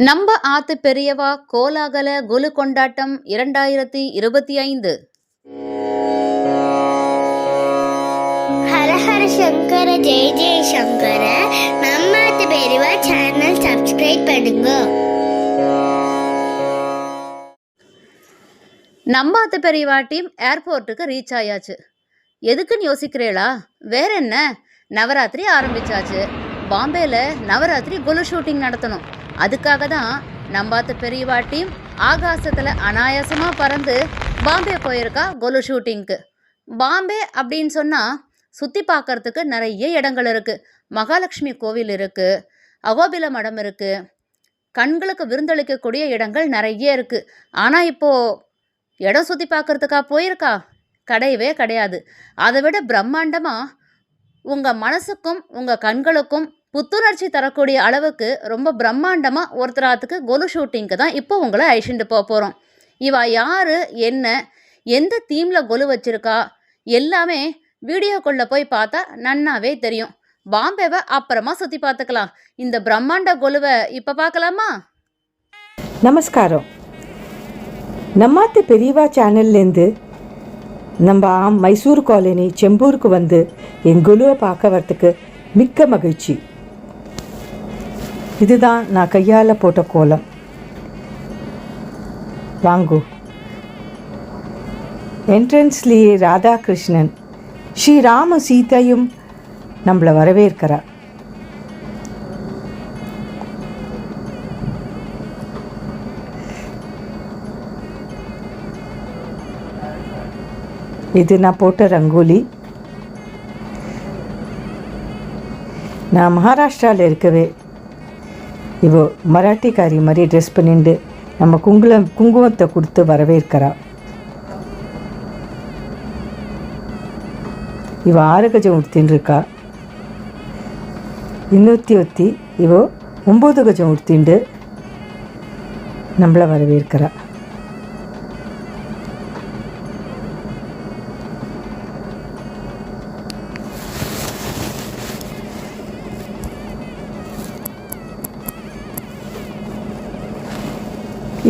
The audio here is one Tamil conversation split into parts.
நம்ம ஆத்து பெரியவா கோலாகல குலு கொண்டாட்டம் இரண்டாயிரத்தி இருபத்தி ஐந்து. ஹர ஹர சங்கர ஜெய ஜெய சங்கர. நம்ம அத்து பெரியவா சேனல் சப்ஸ்கிரைப் பண்ணுங்க. நம்ம ஆத்து பெரியவா டீம் ஏர்போர்ட்டுக்கு ரீச் ஆயாச்சு. எதுக்குன்னு யோசிக்கிறீளா? வேற என்ன? நவராத்திரி ஆரம்பிச்சாச்சு. பாம்பேல நவராத்திரி குலு ஷூட்டிங் நடத்தணும். அதுக்காக தான் நம்பாத்த பெரியவா டீம் ஆகாசத்தில் அனாயாசமாக பறந்து பாம்பே போயிருக்கா கொலு ஷூட்டிங்க்கு. பாம்பே அப்படின்னு சொன்னால் சுற்றி பார்க்கறதுக்கு நிறைய இடங்கள் இருக்குது மகாலட்சுமி கோவில் இருக்குது அகோபில மடம் இருக்குது கண்களுக்கு விருந்தளிக்கக்கூடிய இடங்கள் நிறைய இருக்குது ஆனால் இப்போது இடம் சுற்றி பார்க்கறதுக்கா போயிருக்கா? கிடையவே கிடையாது. அதை விட பிரம்மாண்டமாக உங்கள் மனசுக்கும் உங்கள் கண்களுக்கும் புத்துணர்ச்சி தரக்கூடிய அளவுக்கு ரொம்ப பிரம்மாண்டமாக ஒருத்தராத்துக்கு கொலு ஷூட்டிங்க்கு தான் இப்போ உங்களை அழிச்சுட்டு போக போகிறோம் இவா யார்? என்ன? எந்த தீமில் கொலு வச்சுருக்கா? எல்லாமே வீடியோக்குள்ளே போய் பார்த்தா நன்னாவே தெரியும். பாம்பேவை அப்புறமா சுற்றி பார்த்துக்கலாம். இந்த பிரம்மாண்ட கொலுவை இப்போ பார்க்கலாமா? நமஸ்காரம். நம்மாத்து பெரியவா சேனல்லேருந்து நம்ம ஆம் மைசூர் காலனி செம்பூருக்கு வந்து என் குழுவை பார்க்க வரத்துக்கு மிக்க மகிழ்ச்சி. இதுதான் நான் கையால் போட்ட கோலம். வாங்கு. என்ட்ரன்ஸ்லேயே ராதாகிருஷ்ணன். ஸ்ரீராம சீதையும் நம்மளை வரவேற்கிறார். இது நான் போட்ட ரங்கோலி. நான் மகாராஷ்டிராவில் இருக்கவே இவோ மராட்டிக்காரி மாதிரி ட்ரெஸ் பண்ணிட்டு நம்ம குங்குளம் குங்குமத்தை கொடுத்து வரவேற்கிறா. இவ ஆறு கஜம் உடுத்தின்னு இன்னூற்றி ஒத்தி இவோ ஒம்பது கஜம் உடுத்திண்டு நம்மளை வரவேற்கிறா.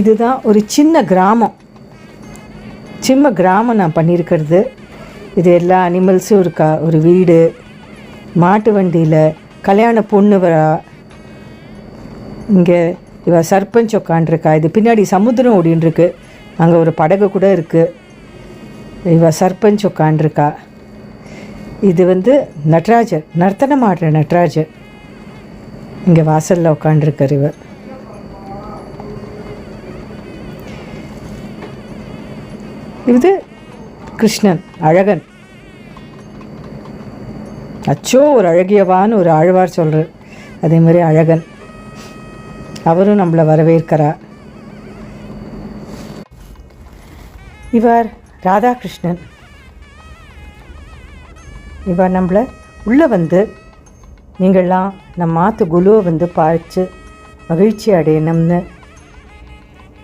இதுதான் ஒரு சின்ன கிராமம். சின்ன கிராமம் நான் பண்ணியிருக்கிறது. இது எல்லா அனிமல்ஸும் இருக்கா? ஒரு வீடு மாட்டு வண்டியில் கல்யாண பொண்ணு வரா. இங்கே இவ சர்பஞ்ச் உட்காண்டிருக்கா இது பின்னாடி சமுத்திரம் ஓடின்னு அங்கே ஒரு படகு கூட இருக்குது இவ சர்பஞ்ச் உட்காண்டிருக்கா இது வந்து நட்ராஜர் நர்த்தனம் ஆடுற நட்ராஜர். இங்கே வாசலில் உட்காண்டிருக்கார் இவர். இது கிருஷ்ணன் அழகன். அச்சோ ஒரு அழகியவான்னு ஒரு ஆழ்வார் சொல்கிறார் அதே மாதிரி அழகன். அவரும் நம்மளை வரவேற்கிறா இவர் ராதாகிருஷ்ணன். இவர் நம்மளை உள்ளே வந்து நீங்கள்லாம் நம்ம மாத்து குலுவை வந்து பார்த்து மகிழ்ச்சி அடையணும்னு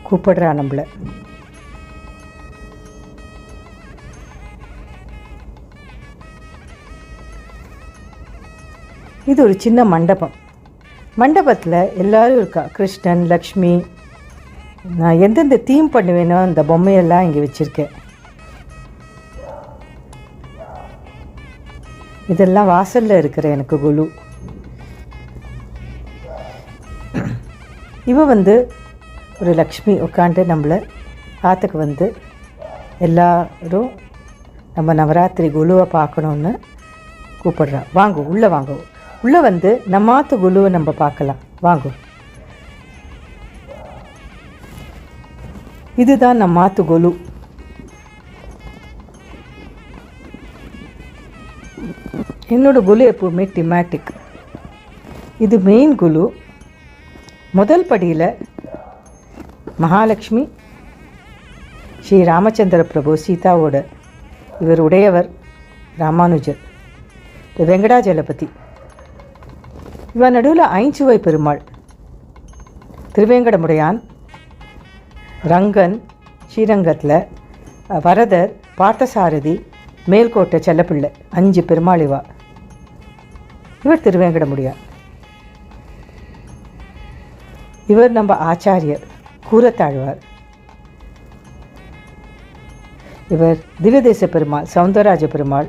கூப்பிடுறா நம்மளை. இது ஒரு சின்ன மண்டபம். மண்டபத்தில் எல்லோரும் இருக்கா? கிருஷ்ணன் லக்ஷ்மி. நான் எந்தெந்த தீம் பண்ணுவேனோ அந்த பொம்மையெல்லாம் இங்கே வச்சுருக்கேன். இதெல்லாம் வாசலில் இருக்கிற எனக்கு குழு. இவ வந்து ஒரு லக்ஷ்மி உட்காந்து நம்மளை ஆற்றுக்கு வந்து எல்லாரும் நம்ம நவராத்திரி குழுவை பார்க்கணுன்னு கூப்பிடுறா. வாங்க உள்ளே வாங்க. உள்ளே வந்து நம்மாத்து குழுவை நம்ம பார்க்கலாம். வாங்க. இதுதான் நம்மாத்து குழு. என்னோட குழு எப்போவுமே டிமேட்டிக் இது மெயின் குழு. முதல் படியில் மகாலட்சுமி ஸ்ரீ ராமச்சந்திர பிரபு சீதாவோட இவர் உடையவர் ராமானுஜர் வெங்கடாஜலபதி. இவன் நடுவில் ஐஞ்சுவை பெருமாள். திருவேங்கடமுடையான் ரங்கன் ஸ்ரீரங்கத்தில் வரதர் பார்த்தசாரதி மேல்கோட்டை செல்லப்பிள்ளை அஞ்சு பெருமாள் இவா. இவர் திருவேங்கடமுடியான். இவர் நம்ம ஆச்சாரியர் கூரத்தாழ்வார். இவர் திவ்யதேச பெருமாள் சவுந்தரராஜ பெருமாள்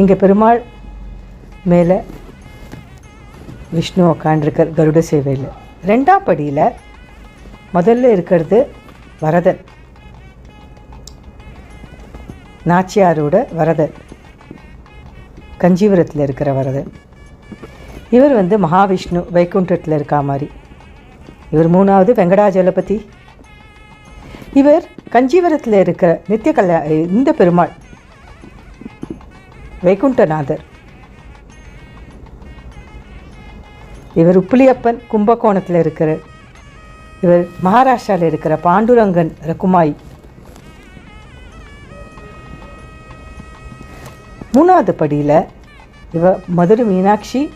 இங்கே பெருமாள் மேலே விஷ்ணு உக்காண்டிருக்கார் கருட சேவையில். ரெண்டாம் படியில் முதல்ல இருக்கிறது வரதன். நாச்சியாரோட வரதன். கஞ்சிபுரத்தில் இருக்கிற வரதன். இவர் வந்து மகாவிஷ்ணு வைகுண்டத்தில் இருக்கா மாதிரி. இவர் மூணாவது வெங்கடாஜலபதி. இவர் கஞ்சிபுரத்தில் இருக்கிற நித்திய கல்யா இந்த பெருமாள். வைகுண்டநாதர். இவர் உப்புளியப்பன் கும்பகோணத்தில் இருக்கிற இவர் மகாராஷ்டிராவில் இருக்கிற பாண்டுரங்கன் ரகுமாய். மூணாவது படியில் இவ மதுரை மீனாட்சி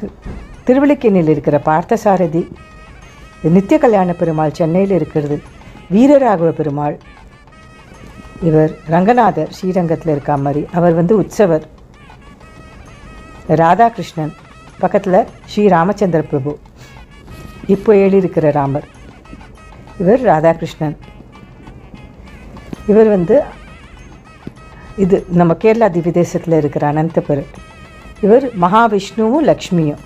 கு- இருக்கிற பார்த்தசாரதி நித்திய கல்யாண பெருமாள் சென்னையில் இருக்கிறது வீரராகவ பெருமாள் இவர் ரங்கநாதர் ஸ்ரீரங்கத்தில் இருக்கா மாதிரி. அவர் வந்து உற்சவர். ராதாகிருஷ்ணன் பக்கத்தில் ஸ்ரீ ராமச்சந்திர பிரபு. இப்போ எழுதியிருக்கிற ராமர். இவர் ராதாகிருஷ்ணன். இவர் வந்து இது நம்ம கேரளா திவிதேசத்தில் இருக்கிற அனந்தபுரர் இவர் மகாவிஷ்ணுவும் லக்ஷ்மியும்.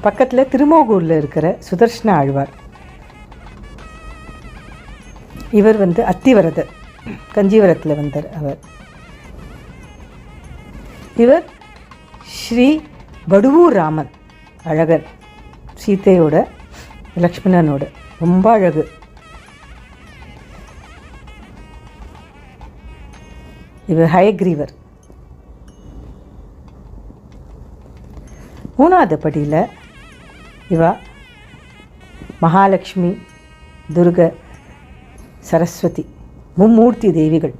பக்கத்தில் திருமோகூரில் இருக்கிற சுதர்ஷன ஆழ்வார். இவர் வந்து அத்திவரதர் கஞ்சிவரத்தில் வந்தார் அவர். இவர் ஸ்ரீ படுவூர் ராமன் அழகர் சீத்தையோட லக்ஷ்மணனோட ரொம்ப அழகு. இவர் ஹயக்ரீவர். மூணாவது படியில் இவா மகாலட்சுமி துர்கை சரஸ்வதி மும்மூர்த்தி தேவிகள்.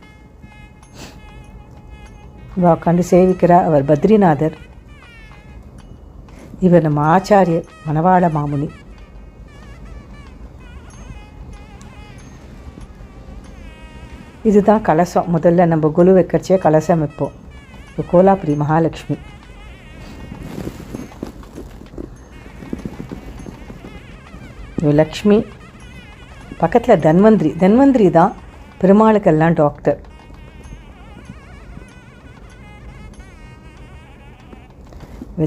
இவா உட்காந்து சேவிக்கிறார் அவர் பத்ரிநாதர். இவர் நம்ம ஆச்சாரியர் மணவாள மாமுனி. இதுதான் கலசம். முதல்ல நம்ம குழு வைக்கிறச்சே கலசம் வைப்போம். இப்போ கோலாபுரி மகாலட்சுமி. லக்ஷ்மி. பக்கத்தில் தன்வந்திரி. தன்வந்திரி தான் பெருமாளுக்கெல்லாம் டாக்டர் இவ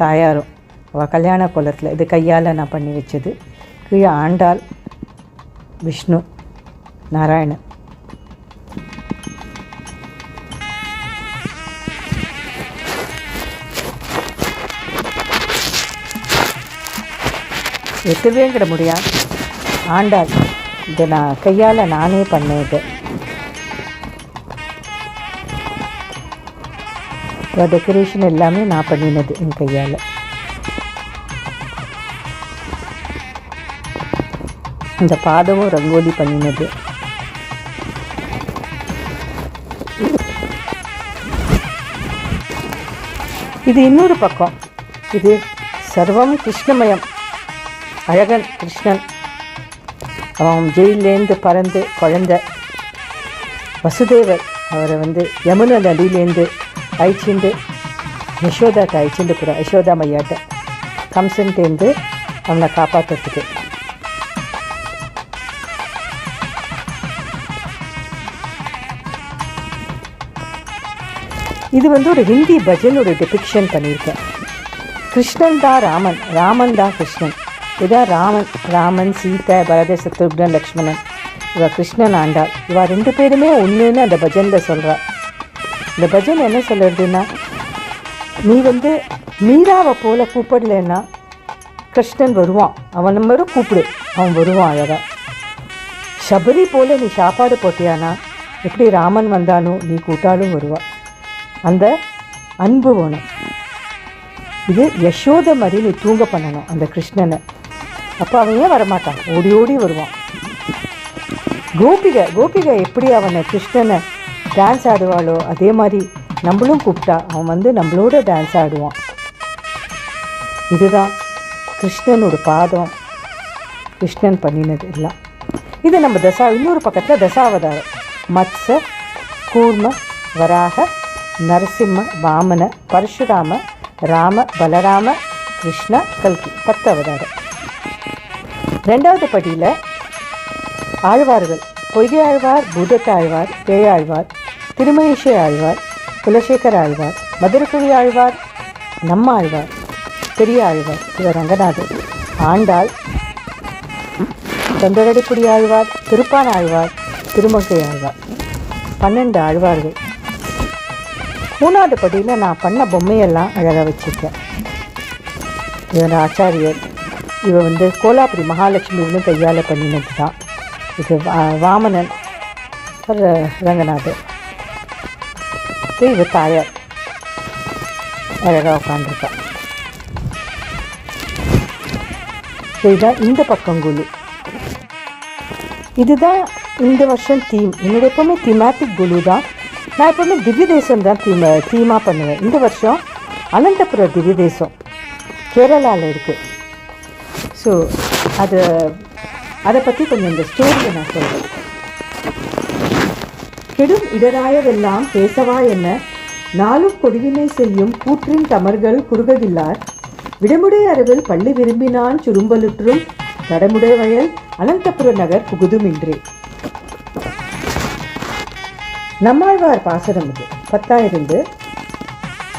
தாயாரும் அவள் கல்யாண குலத்தில் இது கையால் நான் பண்ணி வச்சது. கீழே ஆண்டாள் விஷ்ணு நாராயணன். திருவேங்கட முடியா ஆண்டாள். இதை நான் கையால் நானே பண்ணது. டெக்கரேஷன் எல்லாமே நான் பண்ணினது என் கையால். இந்த பாதமும் ரங்கோலி பண்ணினது. இது இன்னொரு பக்கம். இது சர்வம் கிருஷ்ணமயம். அழகன் கிருஷ்ணன். அவன் ஜெயிலேருந்து பறந்து குழந்த வசுதேவர் அவரை வந்து யமுனை நதியிலேருந்து அழிச்சிண்டு யசோதாட்ட அழிச்சிண்டு கூட யசோதா மையாட்ட கம்சன்ட்டேருந்து அவனை காப்பாற்றுறதுக்கு இது வந்து ஒரு ஹிந்தி பஜனோட டிபிக்ஷன் பண்ணியிருக்கேன். கிருஷ்ணன் தான் ராமன் ராமன் தான் கிருஷ்ணன். இதான் ராமன் ராமன் சீதை பரத சத்ருக்னன் லக்ஷ்மணன் இவ கிருஷ்ணன் ஆண்டாள். இவா ரெண்டு பேருமே ஒன்றுன்னு அந்த பஜனில் சொல்கிறா இந்த பஜன் என்ன சொல்கிறதுன்னா நீ வந்து மீராவை போல கூப்பிடலன்னா கிருஷ்ணன் வருவான். அவன் நம்பரும் கூப்பிடு. அவன் வருவான் அழகா. சபரி போல நீ சாப்பாடு போட்டியானா? எப்படி ராமன் வந்தானோ நீ கூட்டாலும் வருவா அந்த அன்பு வேணும் இது யசோத மாதிரி நீ தூங்க பண்ணணும் அந்த கிருஷ்ணனை. அப்போ அவன் ஏன் வரமாட்டான் ஓடி ஓடி வருவான். கோபிகை கோபிகை எப்படி அவனை கிருஷ்ணனை டான்ஸ் ஆடுவாளோ அதே மாதிரி நம்மளும் கூப்பிட்டா அவன் வந்து நம்மளோட டான்ஸ் ஆடுவான். இதுதான் கிருஷ்ணனோட பாதம். கிருஷ்ணன் பண்ணினது எல்லாம். இது நம்ம தசா இன்னொரு பக்கத்தில் தசாவதாரம். மத்ச கூர்ம வராக நரசிம்ம வாமன பரசுராம ராம பலராம கிருஷ்ண கல்கி. பத்து அவதாரம். ரெண்டாவது படியில் ஆழ்வார்கள் பொய்கை ஆழ்வார் பூதத்த ஆழ்வார் பேழாழ்வார் திருமகேஷை ஆழ்வார் குலசேகர் ஆழ்வார் மதுரகுடி ஆழ்வார் நம்ம ஆழ்வார் பெரிய ஆழ்வார் இவர் ரங்கநாதர். ஆண்டாள் தொண்டரடிக்குடி ஆழ்வார் திருப்பான் ஆழ்வார் திருமங்கை ஆழ்வார். பன்னெண்டு ஆழ்வார்கள். மூணாவது படியில் நான் பண்ண பொம்மையெல்லாம் அழகாக வச்சுருக்கேன். இவர் ஆச்சாரியர். இவ வந்து கோலாபுரி மகாலட்சுமி இன்னும் கையால் பண்ணினது தான் இது வா- வாமனன் ரங்கநாதர். இது இவ தாயார். அழகாக உட்காந்துருக்கா இதுதான் இந்த பக்கம் குழு. இதுதான் இந்த வருஷம் தீம். என்னோட எப்போவுமே தீமேட்டிக் குழு தான் நான் எப்போவுமே திவ்ய தேசம் தான் தீம தீமாக பண்ணுவேன். இந்த வருஷம் அனந்தபுர திவ்ய தேசம். கேரளாவில் இருக்குது ஸோ அது அதை பற்றி கொஞ்சம் இந்த ஸ்டோரியை நான் சொல்கிறேன் கெடும் இடராயவெல்லாம் பேசவா என்ன நாளும் கொடுவினை செய்யும் கூற்றின் தமர்கள் குறுகவில்லார் விடமுடை அரவில் பள்ளி விரும்பினான் சுரும்பலுற்றும் தடமுடை வயல் அனந்தபுர நகர் புகுதுமின்றே. நம்மாழ்வார் பாசனம் இது. பத்தாயிருந்து.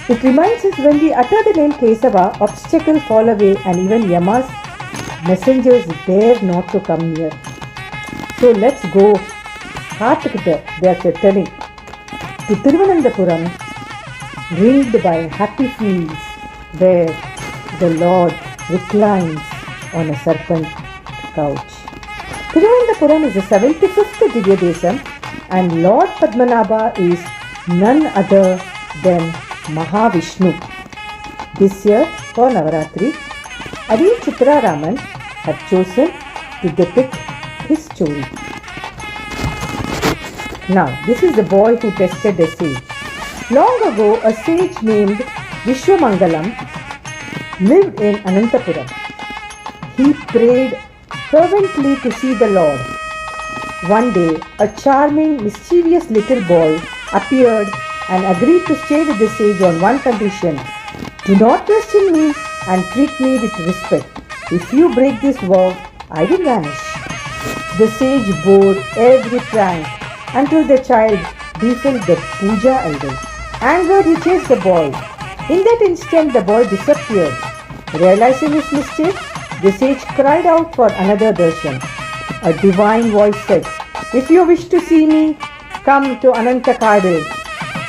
It reminds us when we utter the name Kesava, obstacles fall away and even Yama's messengers dare not to come near. So let's go. They are telling. To Tiruvananthapuram, ringed by happy fields, where the Lord reclines on a serpent couch. Tiruvananthapuram is the 75th Divya Desam and Lord Padmanabha is none other than Mahavishnu. This year for Navaratri, Adi Chitra Raman had chosen to depict his story. Now, this is the boy who tested the sage. Long ago, a sage named Vishwamangalam lived in Anantapuram. He prayed fervently to see the Lord. One day, a charming, mischievous little boy appeared and agreed to stay with the sage on one condition do not question me and treat me with respect. If you break this vow, I will vanish. The sage bore every prank until the child defiled the puja idol. Angered, he chased the boy. In that instant, the boy disappeared. Realizing his mistake, the sage cried out for another darshan. A divine voice said, If you wish to see me, come to Anantakade.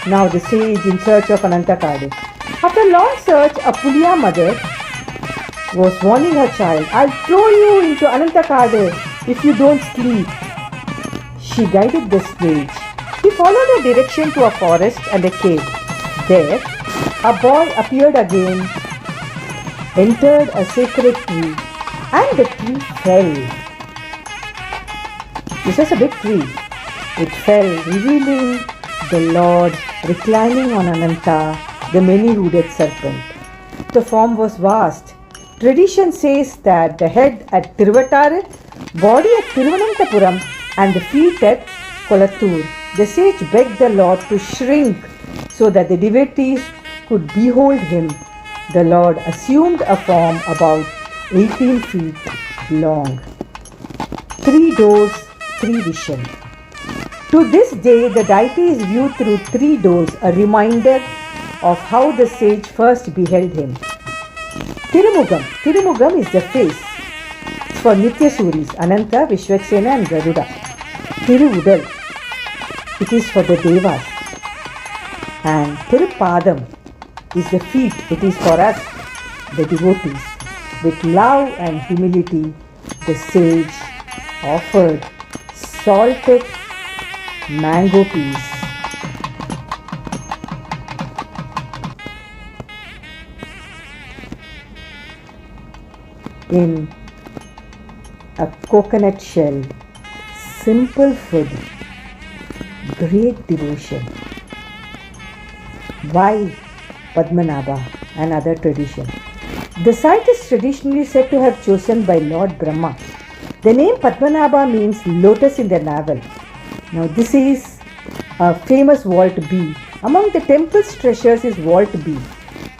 Now the sage in search of Anantakade. After long search, a Pulia mother was warning her child, I'll throw you into Anantakade if you don't sleep. She guided the sage. He followed her direction to a forest and a cave. There, a boy appeared again, entered a sacred tree, and the tree fell. This was a big tree. It fell, revealing the Lord reclining on Ananta, the many hooded serpent. The form was vast. Tradition says that the head at Tiruvatare, body at Tiruvananthapuram, and the feet at Kolattur. The sage begged the Lord to shrink so that the devotees could behold him. The Lord assumed a form about 18 feet long. Three doors, three vision. To this day, the deity is viewed through three doors, a reminder of how the sage first beheld him. Tirumugam. Tirumugam is the face for Nitya Suris, Ananta, Vishwaksena and Garuda. Tiruvudal. It is for the Devas. And Tirupadam is the feet. It is for us, the devotees. With love and humility, the sage offered salted mango peas. In a coconut shell, simple food, great devotion. Why Padmanabha and other tradition? The site is traditionally said to have chosen by Lord Brahma. The name Padmanabha means lotus in the navel. Now, this is a famous vault B Among the temple's treasures is vault B.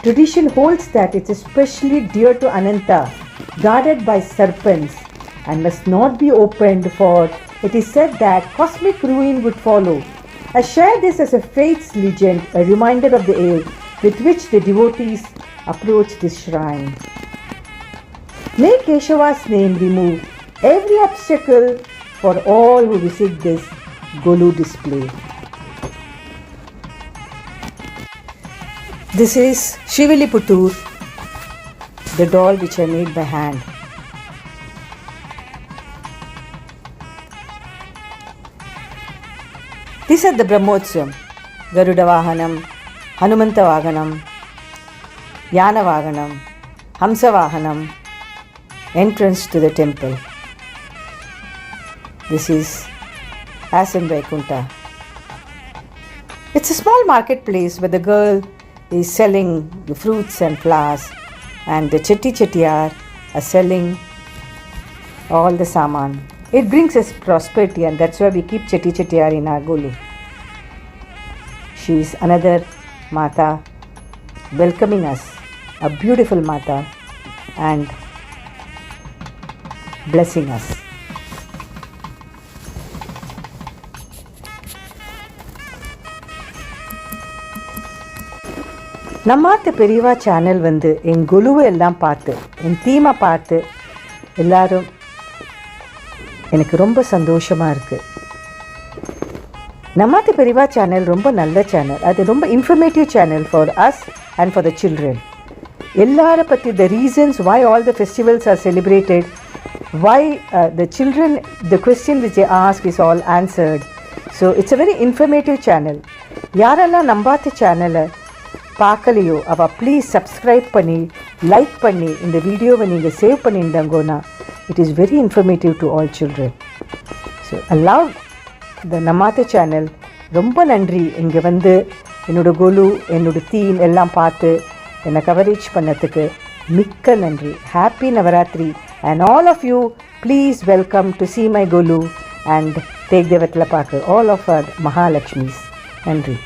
Tradition holds that it's especially dear to Ananta, guarded by serpents, and must not be opened for it is said that cosmic ruin would follow. I share this as a faith's legend, a reminder of the awe with which the devotees approach this shrine. May Keshava's name remove every obstacle for all who visit this Golu display. This is Shiviliputur, the doll which I made by hand. These are the Brahmotsavam, Garuda Vahanam, Hanumanta Vaganam, Yana Vaganam, Hamsa Vahanam, entrance to the temple. This is as in. It's a small marketplace where the girl is selling the fruits and flowers, and the Chetty Chettiar are selling all the saman. It brings us prosperity, and that's why we keep Chetty Chettiar in our gulu. She is another Mata welcoming us, a beautiful Mata, and blessing us. நம்மாத்து பெரியவா சேனல் வந்து என் குழுவை எல்லாம் பார்த்து என் தீமை பார்த்து எல்லாரும் எனக்கு ரொம்ப சந்தோஷமாக இருக்குது நம்மாத்து பெரியவா சேனல் ரொம்ப நல்ல சேனல் அது ரொம்ப informative channel for us and for the children எல்லாரை பற்றி the reasons why all the festivals are celebrated by the children the question which a ask is all answered so it's a very informative channel யாரெல்லாம் நம்பாத்த சேனலை பார்க்கலையோ அவள் ப்ளீஸ் சப்ஸ்கிரைப் பண்ணி லைக் பண்ணி இந்த வீடியோவை நீங்கள் சேவ் பண்ணியிருந்தாங்கன்னா it is very informative to all children so I love the நமாத்த channel ரொம்ப நன்றி. இங்கே வந்து என்னோடய குலு என்னோடய தீம் எல்லாம் பார்த்து என்னை கவரேஜ் பண்ணதுக்கு மிக்க நன்றி. Happy Navratri and all of you please welcome to see my Kullu and தேக் தேவத்தில் பார்க்க ஆல் ஆஃப் அர் மகாலட்சுமிஸ் நன்றி.